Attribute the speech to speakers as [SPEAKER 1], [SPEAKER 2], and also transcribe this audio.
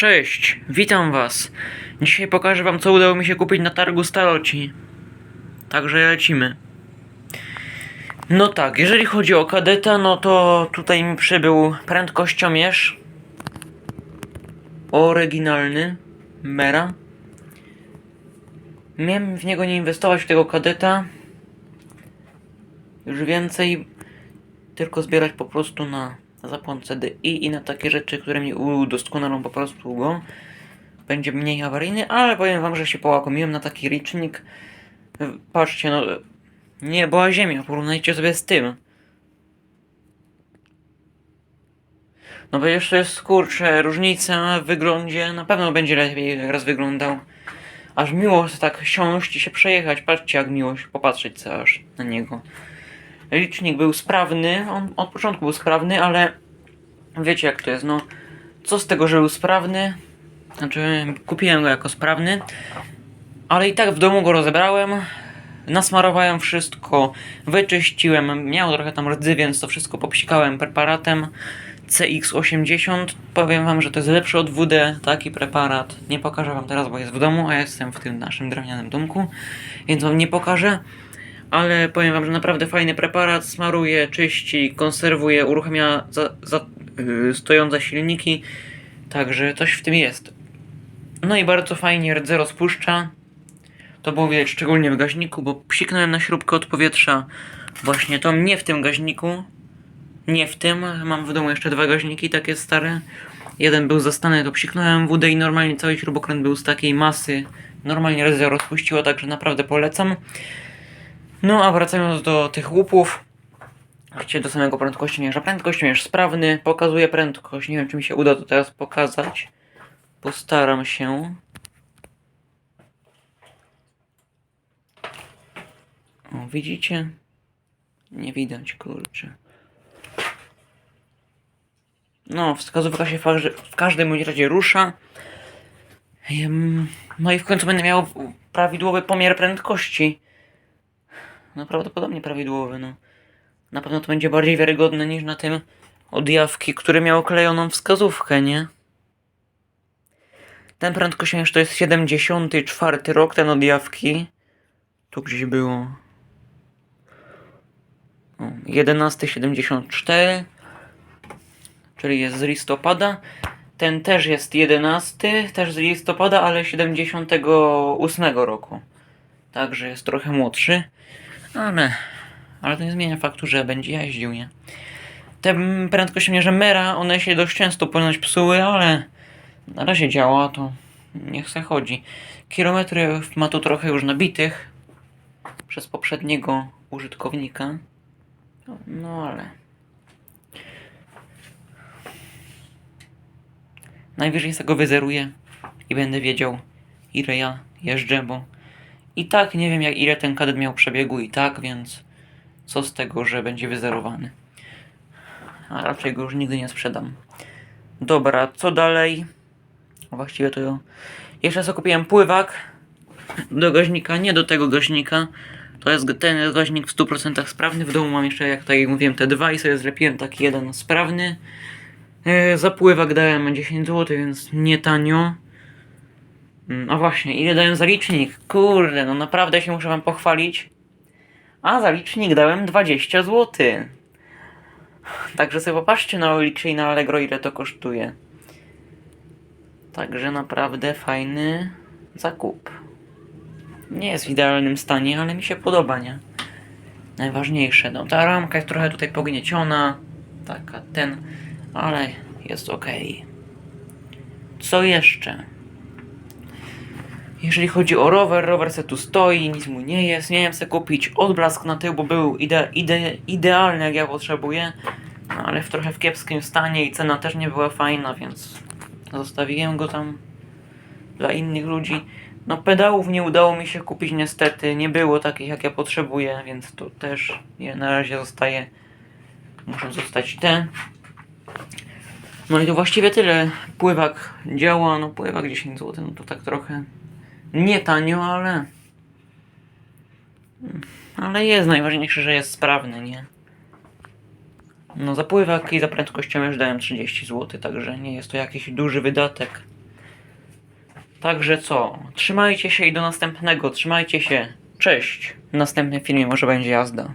[SPEAKER 1] Cześć, witam was. Dzisiaj pokażę wam co udało mi się kupić na targu Staroci. Także lecimy. No tak, jeżeli chodzi o kadeta, no to tutaj mi przybył prędkościomierz. Oryginalny. Mera. Miałem w niego nie inwestować w tego kadeta. Już więcej. Tylko zbierać po prostu na zapłon CDI i na takie rzeczy, które mi udoskonalą po prostu go. Będzie mniej awaryjny, ale powiem wam, że się połakomiłem na taki licznik. Patrzcie, no. Nie była ziemia, porównajcie sobie z tym. No bo jeszcze jest kurczę, różnica w wyglądzie. Na pewno będzie lepiej raz wyglądał. Aż miło tak siąść i się przejechać. Patrzcie jak miło się popatrzeć co aż na niego. Licznik był sprawny, on od początku był sprawny, ale wiecie jak to jest, no co z tego, że był sprawny? Znaczy kupiłem go jako sprawny, ale i tak w domu go rozebrałem, nasmarowałem wszystko, wyczyściłem, miał trochę tam rdzy, więc to wszystko popsikałem preparatem CX80. Powiem wam, że to jest lepszy od WD, taki preparat. Nie pokażę wam teraz, bo jest w domu, a ja jestem w tym naszym drewnianym domku, więc wam nie pokażę. Ale powiem wam, że naprawdę fajny preparat, smaruje, czyści, konserwuje, uruchamia za, za, yy, stojące silniki, także coś w tym jest. No i bardzo fajnie rdze rozpuszcza. To było widać szczególnie w gaźniku, bo psiknąłem na śrubkę od powietrza. Właśnie to nie w tym gaźniku. Nie w tym. Mam w domu jeszcze dwa gaźniki takie stare. Jeden był zastany, to psiknąłem WD i normalnie cały śrubokręt był z takiej masy. Normalnie rdze rozpuściło, także naprawdę polecam. No a wracając do tych łupów. Właściwie do samego prędkościomierza. Prędkościomierz sprawny, pokazuje prędkość. Nie wiem, czy mi się uda to teraz pokazać. Postaram się. O, widzicie? Nie widać, kurczę. No, wskazówka się w, każdy, w każdym razie rusza. No i w końcu będę miał prawidłowy pomiar prędkości. No prawdopodobnie prawidłowy, no. Na pewno to będzie bardziej wiarygodne niż na tym od jawki, który miał klejoną wskazówkę, nie? Ten prędkościomierz to jest 74 rok, ten od jawki. Tu gdzieś było. O, 1174. Czyli jest z listopada. Ten też jest 11, też z listopada, ale 78 roku. Także jest trochę młodszy. Ale, ale to nie zmienia faktu, że będzie jeździł, nie? Te prędkościomierze Mera, one się dość często ponoć psuły, ale na razie działa, to niech se chodzi. Kilometry ma tu trochę już nabitych przez poprzedniego użytkownika. No ale... Najwyżej sobie go wyzeruję i będę wiedział, ile ja jeżdżę, bo i tak nie wiem, jak ile ten kadet miał przebiegu i tak, więc co z tego, że będzie wyzerowany. A raczej go już nigdy nie sprzedam. Dobra, co dalej? Właściwie to jeszcze sobie kupiłem pływak do gaźnika, nie do tego gaźnika. To jest ten gaźnik w 100% sprawny. W domu mam jeszcze, jak tak jak mówiłem, te dwa i sobie zlepiłem taki jeden sprawny. Yy, za pływak dałem 10 zł, więc nie tanio. A właśnie, ile dałem za licznik? Kurde, no naprawdę się muszę wam pochwalić. A za licznik dałem 20 zł. Także sobie popatrzcie na Oliczy i na Allegro ile to kosztuje. Także naprawdę fajny zakup. Nie jest w idealnym stanie, ale mi się podoba, nie? Najważniejsze, no ta ramka jest trochę tutaj pognieciona. Taka ten, ale jest ok. Co jeszcze? Jeżeli chodzi o rower, rower se tu stoi, nic mu nie jest. Miałem se kupić odblask na tył, bo był ide, ide, idealny jak ja potrzebuję. No, ale w trochę w kiepskim stanie i cena też nie była fajna, więc zostawiłem go tam dla innych ludzi. No pedałów nie udało mi się kupić niestety, nie było takich jak ja potrzebuję, więc to też je na razie zostaje. Muszą zostać te. No i to właściwie tyle. Pływak działa, no pływak 10 zł, no to tak trochę nie tanio, ale. Ale jest najważniejsze, że jest sprawny, nie? No za pływak i za prędkościomierz dałem 30 zł, także nie jest to jakiś duży wydatek. Także co? Trzymajcie się i do następnego. Trzymajcie się. Cześć. W następnym filmie może będzie jazda.